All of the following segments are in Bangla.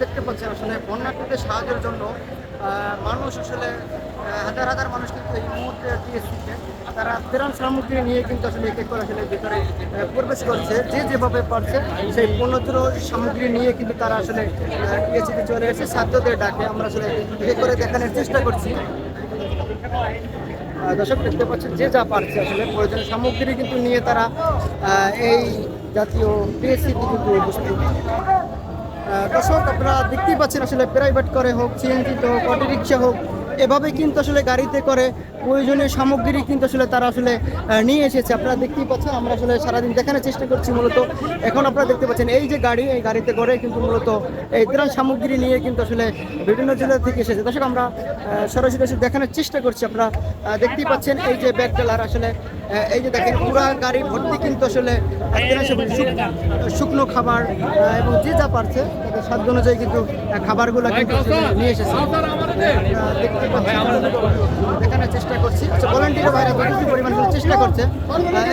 দেখতে পাচ্ছেন আসলে বন্যার্থীদের সাহায্যের জন্য মানুষ আসলে হাজার হাজার মানুষ কিন্তু এই মুহূর্তে টিএসসিতে তারা ত্রাণ সামগ্রী নিয়ে কিন্তু আসলে এক করে আসলে ভিতরে প্রবেশ করছে, যে যেভাবে পারছে সেই পণ্যদ্র সামগ্রী নিয়ে কিন্তু তারা আসলে টিএসসিতে চলে এসেছে ছাত্রদের ডাকে। আমরা আসলে এক করে দেখানোর চেষ্টা করছি। দর্শক দেখতে পাচ্ছেন যে যা পারছে আসলে প্রয়োজনীয় সামগ্রী কিন্তু নিয়ে তারা এই জাতীয় পিএসসি কিন্তু উপস্থিত দর্শক, আপনারা দেখতেই পাচ্ছেন, আসলে প্রাইভেট করে হোক সিএনজিতে হোক অটো রিক্সা হোক এভাবে কিন্তু আসলে গাড়িতে করে প্রয়োজনীয় সামগ্রী কিন্তু আসলে তারা আসলে নিয়ে এসেছে। আপনারা দেখতেই পাচ্ছেন, আমরা আসলে সারাদিন দেখানোর চেষ্টা করছি মূলত। এখন আপনারা দেখতে পাচ্ছেন, এই যে গাড়ি, এই গাড়িতে করে কিন্তু মূলত এই ত্রাণ সামগ্রী নিয়ে কিন্তু আসলে বিভিন্ন জেলা থেকে এসেছে। দর্শক, আমরা সরাসরি দেখানোর চেষ্টা করছি। আপনারা দেখতেই পাচ্ছেন, এই যে ব্যাগ টেলার আসলে এই যে দেখেন, পুরা গাড়ি ভর্তি কিন্তু আসলে শুকনো খাবার এবং যে যা পারছে, তাদের সাধ্য অনুযায়ী কিন্তু খাবারগুলো কিন্তু নিয়ে এসেছে। দেখানোর চেষ্টা করছি। ভলেন্টিয়ার ভাইরা যথেষ্ট পরিমাণ চেষ্টা করছে।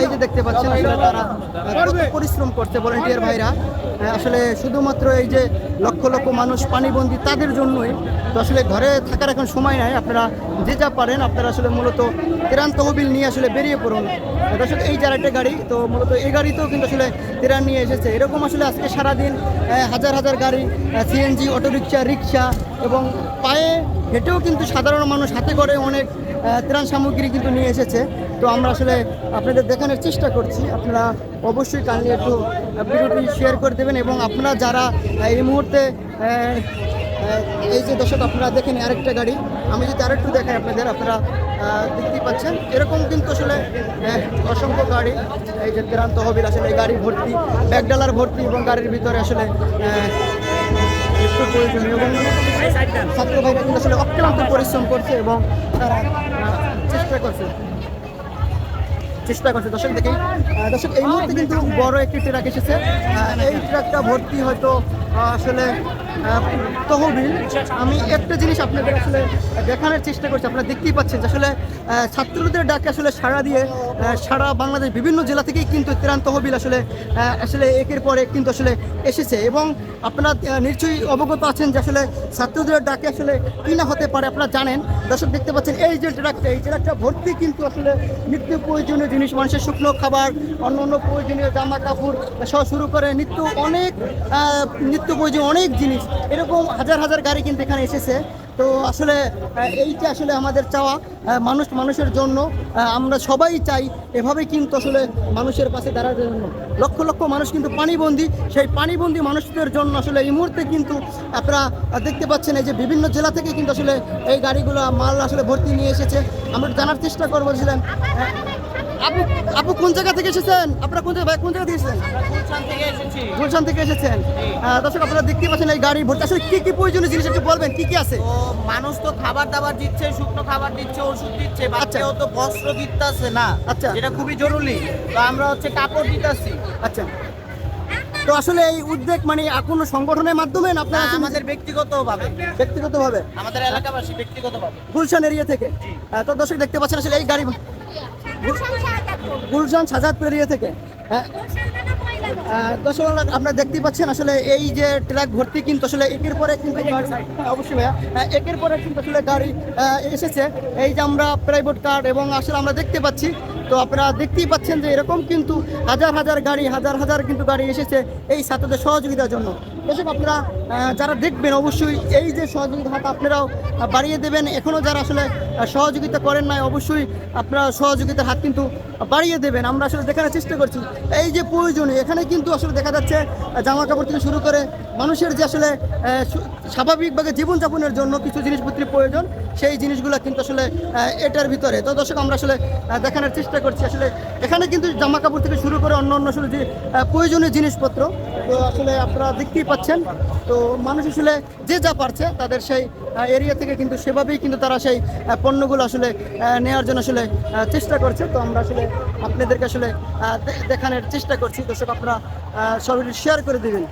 এই যে দেখতে পাচ্ছেন আসলে তারা কত পরিশ্রম করছে ভলেন্টিয়ার ভাইরা। আসলে শুধুমাত্র এই যে লক্ষ লক্ষ মানুষ পানিবন্দী তাদের জন্যই তো আসলে ঘরে থাকার এখন সময় নাই। আপনারা যে যা পারেন আপনারা আসলে মূলত ত্রাণ তহবিল নিয়ে আসলে বেরিয়ে পড়ুন। দর্শক এই যার একটা গাড়ি তো মূলত এই গাড়িতেও কিন্তু আসলে ত্রাণ নিয়ে এসেছে। এরকম আসলে আজকে সারাদিন হাজার হাজার গাড়ি সিএনজি অটোরিকশা রিক্সা এবং পায়ে হেঁটেও কিন্তু সাধারণ মানুষ হাতে করে অনেক ত্রাণ সামগ্রী কিন্তু নিয়ে এসেছে। তো আমরা আসলে আপনাদের দেখানোর চেষ্টা করছি। আপনারা অবশ্যই কাইন্ডলি একটু ভিডিওটি শেয়ার করে দেবেন এবং আপনারা যারা এই মুহূর্তে এই যে দর্শক, আপনারা দেখেন আরেকটা গাড়ি। আমি যদি আরেকটু দেখাই আপনাদের, আপনারা দেখতেই পাচ্ছেন। এরকম কিন্তু আসলে অসংখ্য গাড়ি, এই যে ত্রাণ তহবিল আসলে গাড়ি ভর্তি, ব্যাগডালার ভর্তি এবং গাড়ির ভিতরে আসলে একটু প্রয়োজনীয় এবং ছাত্র ভাইরা কিন্তু আসলে অক্লান্ত পরিশ্রম করছে এবং তারা চেষ্টা করছে। চেষ্টা করছে। দর্শক আহ, দর্শক এই মুহূর্তে কিন্তু বড় একটি ট্রাক এসেছে। এই ট্রাকটা ভর্তি হয়তো আসলে তহবিল। আমি একটা জিনিস আপনাদের আসলে দেখানোর চেষ্টা করছি, আপনারা দেখতেই পাচ্ছেন যে আসলে ছাত্রদের ডাকে আসলে সাড়া দিয়ে সারা বাংলাদেশ, বিভিন্ন জেলা থেকেই কিন্তু ত্রাণ তহবিল আসলে আসলে একের পর এক কিন্তু আসলে এসেছে। এবং আপনারা নিশ্চয়ই অবগত আছেন যে আসলে ছাত্রদের ডাকে আসলে কি না হতে পারে, আপনারা জানেন। দর্শক দেখতে পাচ্ছেন, এই যে ট্রাকটা এই ট্রাকটা ভর্তি কিন্তু আসলে নিত্য প্রয়োজনীয় জিনিস, মানুষের শুকনো খাবার অন্য অন্য প্রয়োজনীয় জামা কাপড় সহ শুরু করে নিত্য অনেক নিত্য প্রয়োজনীয় অনেক জিনিস। এরকম হাজার হাজার গাড়ি কিন্তু এখানে এসেছে। তো আসলে এইটা আসলে আমাদের চাওয়া মানুষ মানুষের জন্য। আমরা সবাই চাই এভাবে কিন্তু আসলে মানুষের পাশে দাঁড়ার জন্য। লক্ষ লক্ষ মানুষ কিন্তু পানিবন্দী, সেই পানিবন্দী মানুষদের জন্য আসলে এই মুহূর্তে কিন্তু আপনারা দেখতে পাচ্ছেন এই যে বিভিন্ন জেলা থেকে কিন্তু আসলে এই গাড়িগুলো মাল আসলে ভর্তি নিয়ে এসেছে। আমরা জানার চেষ্টা করব ছিলাম আপু আপু কোন জায়গা থেকে এসেছেন? আপনারা কোন জায়গা কোন জায়গা থেকে এসেছেন? গুলশান থেকে এসেছেন। দর্শক আপনারা দেখতে পাচ্ছেন এই গাড়ি ভর্তি। আসলে কি কি প্রয়োজনীয় জিনিস একটু বলবেন? কি কি আছে? মানুষ তো খাবার দাবার দিচ্ছে শুকনো খাবার দিচ্ছে ওষুধ দিচ্ছে বাচ্চাও তো বস্ত্র দিতেছে না। আচ্ছা। যেটা খুবই জরুরি। তো আমরা হচ্ছে কাপড় দিতেছি। আচ্ছা। তো আসলে এই উদ্যোগ মানে কোনো সংগঠনের মাধ্যমে না আপনারা আমাদের ব্যক্তিগত ভাবে ব্যক্তিগতভাবে। আমাদের এলাকাবাসী ব্যক্তিগত ভাবে গুলশান এরিয়া থেকে আহ, তো দর্শক দেখতে পাচ্ছেন আসলে এই গাড়ি গুলশান সাজাদপুর এরিয়া থেকে? হ্যাঁ। দর্শক আপনারা দেখতেই পাচ্ছেন আসলে এই যে ট্রাক ভর্তি কিন্তু আসলে একের পরে কিন্তু হ্যাঁ, অবশ্যই ভাইয়া। হ্যাঁ, একের পরে কিন্তু আসলে গাড়ি এসেছে। এই যে আমরা প্রাইভেট কার এবং আসলে আমরা দেখতে পাচ্ছি তো আপনারা দেখতেই পাচ্ছেন যে এরকম কিন্তু হাজার হাজার গাড়ি হাজার হাজার কিন্তু গাড়ি এসেছে এই ছাত্রদের সহযোগিতার জন্য। এসব আপনারা যারা দেখবেন অবশ্যই এই যে সহযোগিতা হাত আপনারাও বাড়িয়ে দেবেন। এখনও যারা আসলে সহযোগিতা করেন নাই, অবশ্যই আপনারা সহযোগিতার হাত কিন্তু বাড়িয়ে দেবেন। আমরা আসলে দেখানোর চেষ্টা করছি। এই যে প্রয়োজনীয় এখানে কিন্তু আসলে দেখা যাচ্ছে জামা কাপড় থেকে শুরু করে মানুষের যে আসলে স্বাভাবিকভাবে জীবনযাপনের জন্য কিছু জিনিসপত্রের প্রয়োজন, সেই জিনিসগুলো কিন্তু আসলে এটার ভিতরে। তো দর্শক, আমরা আসলে দেখানোর চেষ্টা করছি। আসলে এখানে কিন্তু জামা কাপড় থেকে শুরু করে অন্য অন্য আসলে যে প্রয়োজনীয় জিনিসপত্র তো আসলে আপনারা দেখতেই পাচ্ছেন। তো মানুষ আসলে যে যা পারছে তাদের সেই এরিয়া থেকে কিন্তু সেভাবেই কিন্তু তারা সেই পণ্যগুলো আসলে নেওয়ার জন্য আসলে চেষ্টা করছে। তো আমরা আসলে আপনাদেরকে আসলে দেখানোর চেষ্টা করছি। দর্শক, আপনারা সবাই শেয়ার করে দিবেন।